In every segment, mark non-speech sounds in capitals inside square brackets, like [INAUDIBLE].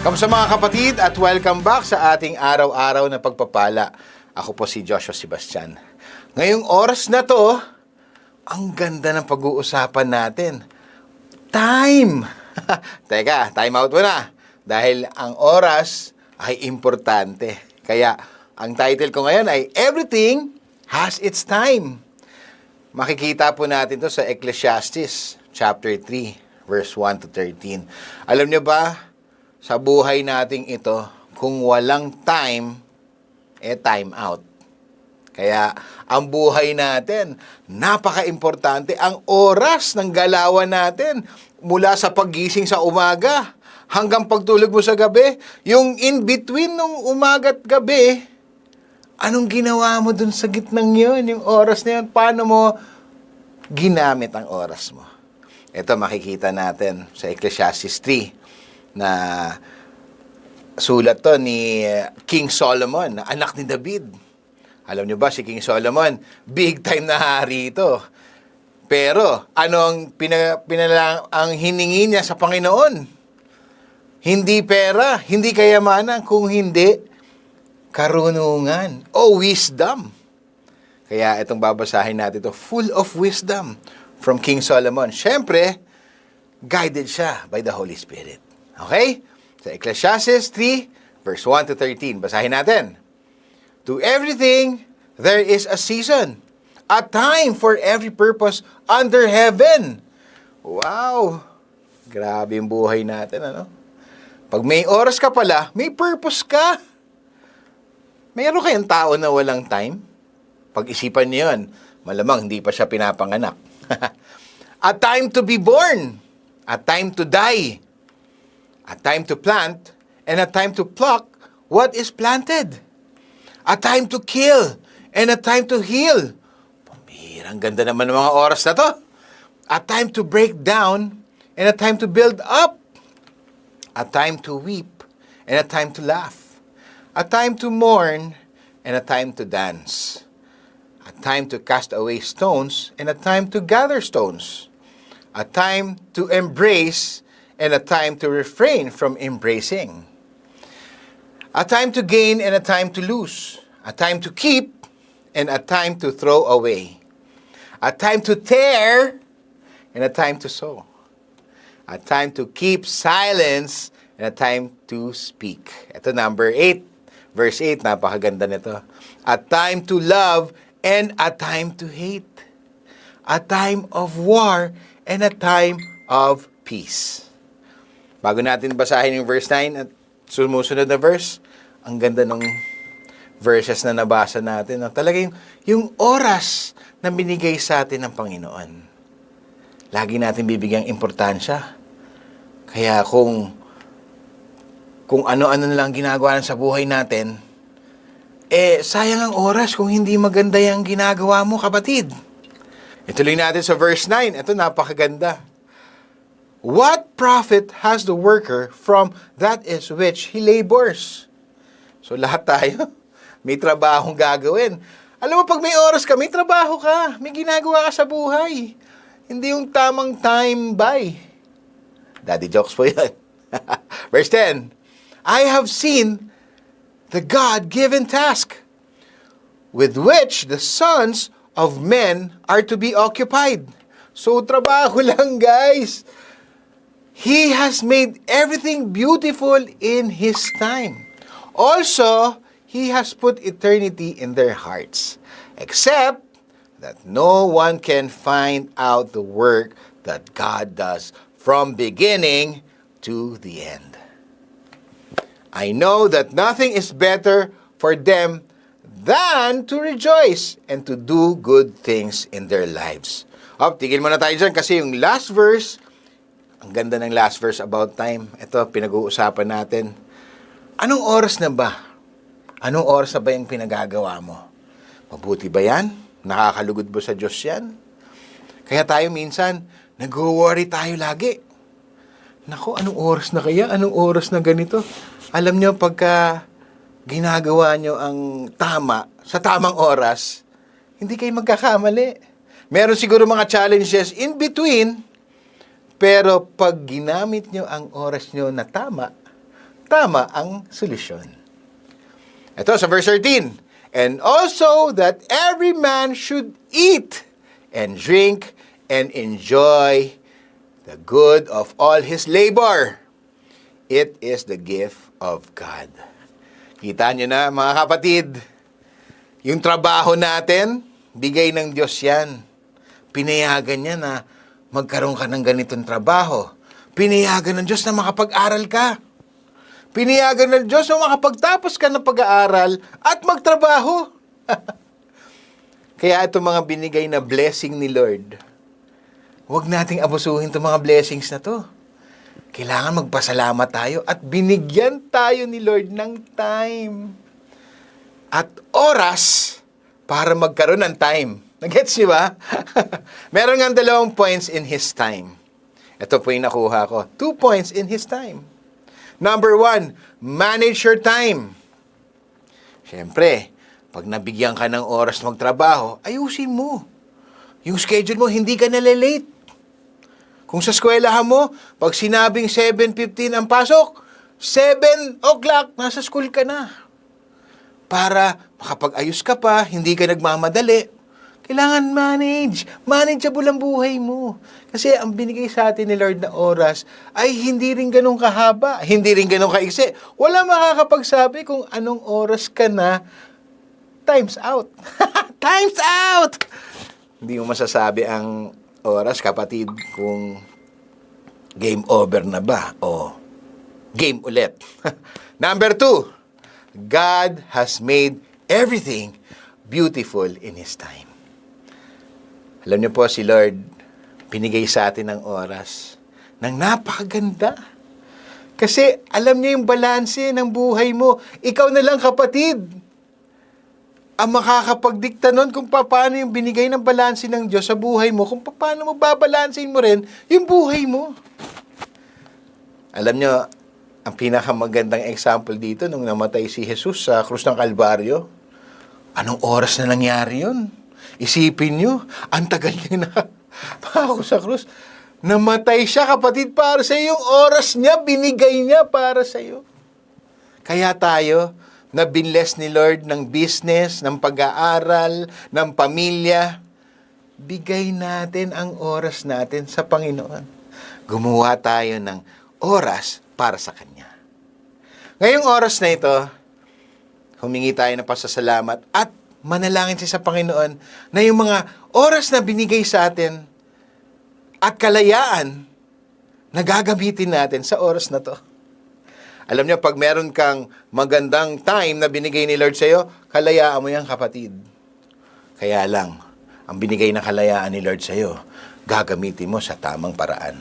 Kamusta mga kapatid at welcome back sa ating araw-araw na pagpapala. Ako po si Joshua Sebastian. Ngayong oras na to, ang ganda ng pag-uusapan natin. Time! [LAUGHS] Teka, time out muna. Dahil ang oras ay importante. Kaya ang title ko ngayon ay Everything Has Its Time. Makikita po natin to sa Ecclesiastes chapter 3 verse 1 to 13. Alam niyo ba sa buhay nating ito kung walang time eh time out. Kaya ang buhay natin, napaka-importante ang oras ng galawan natin mula sa paggising sa umaga hanggang pagtulog mo sa gabi. Yung in-between nung umaga at gabi, anong ginawa mo dun sa gitnang yun? Yung oras na yun, paano mo ginamit ang oras mo? Ito makikita natin sa Ecclesiastes 3 na sulat to ni King Solomon, anak ni David. Alam niyo ba si King Solomon, big time na hari ito. Pero ano ang pina, pinala, ang hiningi niya sa Panginoon? Hindi pera, hindi kayamanan, kung hindi karunungan o wisdom. Kaya itong babasahin natin to full of wisdom from King Solomon. Siyempre, guided siya by the Holy Spirit. Okay? Sa Ecclesiastes 3, verse 1 to 13. Basahin natin. To everything, there is a season, a time for every purpose under heaven. Wow! Grabe yung buhay natin, ano? Pag may oras ka pala, may purpose ka. Mayroon kayong tao na walang time? Pag-isipan niyo yun, malamang hindi pa siya pinapanganak. [LAUGHS] a time to be born, a time to die, a time to plant, and a time to pluck what is planted. A time to kill, and a time to heal. Pambihirang ganda naman ng mga oras na to. A time to break down, and a time to build up. A time to weep, and a time to laugh. A time to mourn, and a time to dance. A time to cast away stones, and a time to gather stones. A time to embrace, and a time to refrain from embracing. A time to gain, and a time to lose. A time to keep, and a time to throw away. A time to tear, and a time to sow. A time to keep silence, and a time to speak. Ito number 8. Verse 8, napakaganda nito. A time to love, and a time to hate. A time of war, and a time of peace. Bago natin basahin yung verse 9 at sumusunod na verse, ang ganda ng verses na nabasa natin. No? Talaga yung, yung oras na binigay sa atin ng Panginoon. Lagi natin bibigyang importansya. Kaya kung kung ano-ano na lang ginagawa sa buhay natin, eh, sayang ang oras kung hindi maganda yung ginagawa mo, kapatid. Ituloy natin sa verse 9. Ito, napakaganda. What profit has the worker from that is which he labors? So, lahat tayo, [LAUGHS] may trabahong gagawin. Alam mo, pag may oras ka, may trabaho ka. May ginagawa ka sa buhay. Hindi yung tamang time by. Daddy jokes po yan. [LAUGHS] Verse 10, I have seen the God-given task with which the sons of men are to be occupied. So, trabaho [LAUGHS] lang, guys. He has made everything beautiful in His time. Also, He has put eternity in their hearts, except that no one can find out the work that God does from beginning to the end. I know that nothing is better for them than to rejoice and to do good things in their lives. Up, tigil muna tayo dyan kasi yung last verse, ang ganda ng last verse about time. Ito, pinag-uusapan natin. Anong oras na ba? Anong oras na ba yung pinagagawa mo? Mabuti ba yan? Nakakalugod ba sa Diyos yan? Kaya tayo minsan, nag-worry tayo lagi. Nako, anong oras na kaya? Anong oras na ganito? Alam nyo, pagka ginagawa nyo ang tama, sa tamang oras, hindi kayo magkakamali. Meron siguro mga challenges in between, pero pag ginamit nyo ang oras nyo na tama, tama ang solusyon. Ito sa verse 13. And also that every man should eat and drink and enjoy the good of all his labor. It is the gift of God. Kita nyo na mga kapatid, yung trabaho natin, bigay ng Diyos yan. Pinayagan niya na magkaroon ka ng ganitong trabaho. Pinayagan ng Diyos na makapag-aral ka. Pinayagan ng Diyos na makapagtapos ka ng pag-aaral at magtrabaho. [LAUGHS] Kaya itong mga binigay na blessing ni Lord, huwag nating abusuhin itong mga blessings na to. Kailangan magpasalamat tayo at binigyan tayo ni Lord ng time at oras para magkaroon ng time. Nagets niyo ba? [LAUGHS] Meron nga dalawang points in His time. Ito po yung nakuha ko. Two points in His time. Number one, manage your time. Siyempre, pag nabigyan ka ng oras magtrabaho, ayusin mo. Yung schedule mo, hindi ka nalilate. Kung sa eskwelahan mo, pag sinabing 7.15 ang pasok, 7 o'clock, nasa school ka na. Para makapag-ayos ka pa, hindi ka nagmamadali. Kailangan manage. Manageable ang buhay mo. Kasi ang binigay sa atin ni Lord na oras ay hindi rin ganun kahaba, hindi rin ganun kaiksi. Wala makakapagsabi kung anong oras ka na times out. [LAUGHS] times out! Hindi mo masasabi ang oras, kapatid, kung game over na ba o game ulit. [LAUGHS] Number two, God has made everything beautiful in His time. Alam niyo po, si Lord, binigay sa atin ng oras ng napakaganda. Kasi alam niya yung balanse ng buhay mo. Ikaw na lang kapatid ang makakapagdikta nun kung paano yung binigay ng balanse ng Diyos sa buhay mo, kung paano mo babalansin mo rin yung buhay mo. Alam nyo, ang pinakamagandang example dito nung namatay si Jesus sa krus ng Kalbaryo, anong oras na nangyari yun? Isipin nyo, ang tagal niya na [LAUGHS] ako sa krus. Namatay siya, kapatid, para sa iyo. Oras niya, binigay niya para sa iyo. Kaya tayo, na binless ni Lord ng business, ng pag-aaral, ng pamilya, bigay natin ang oras natin sa Panginoon. Gumawa tayo ng oras para sa Kanya. Ngayong oras na ito, humingi tayo ng pasasalamat at manalangin siya sa Panginoon na yung mga oras na binigay sa atin at kalayaan na gagamitin natin sa oras na to. Alam niyo, pag meron kang magandang time na binigay ni Lord sa'yo, kalayaan mo yan, kapatid. Kaya lang, ang binigay na kalayaan ni Lord sa'yo, gagamitin mo sa tamang paraan.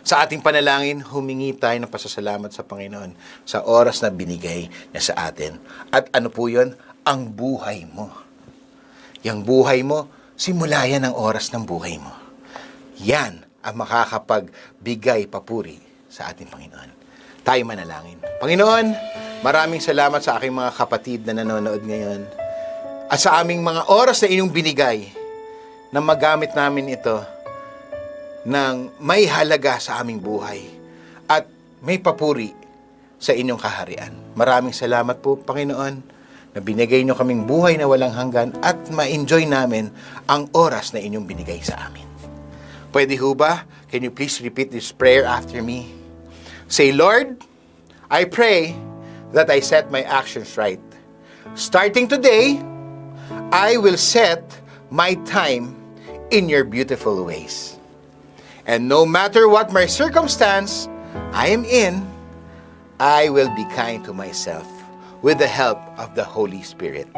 Sa ating panalangin, humingi tayo ng pasasalamat sa Panginoon sa oras na binigay niya sa atin. At ano po yun? Ang buhay mo. Yang buhay mo, simula yan ang oras ng buhay mo. Yan ang makakapagbigay papuri sa ating Panginoon. Tayo manalangin. Panginoon, maraming salamat sa aking mga kapatid na nanonood ngayon at sa aming mga oras na inyong binigay na magamit namin ito ng may halaga sa aming buhay at may papuri sa inyong kaharian. Maraming salamat po, Panginoon, na binigay nyo kaming buhay na walang hanggan at ma-enjoy namin ang oras na inyong binigay sa amin. Pwede ho ba? Can you please repeat this prayer after me? Say, Lord, I pray that I set my actions right. Starting today, I will set my time in your beautiful ways. And no matter what my circumstance I am in, I will be kind to myself with the help of the Holy Spirit.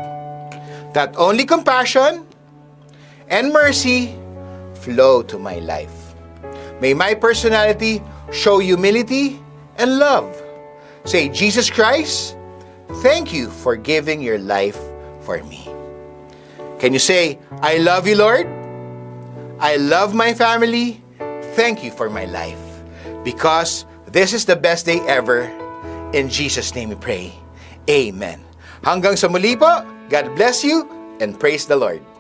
That only compassion and mercy flow to my life. May my personality show humility and love. Say, Jesus Christ, thank you for giving your life for me. Can you say, I love you, Lord? I love my family. Thank you for my life. Because this is the best day ever. In Jesus' name we pray. Amen. Hanggang sa muli po, God bless you and praise the Lord.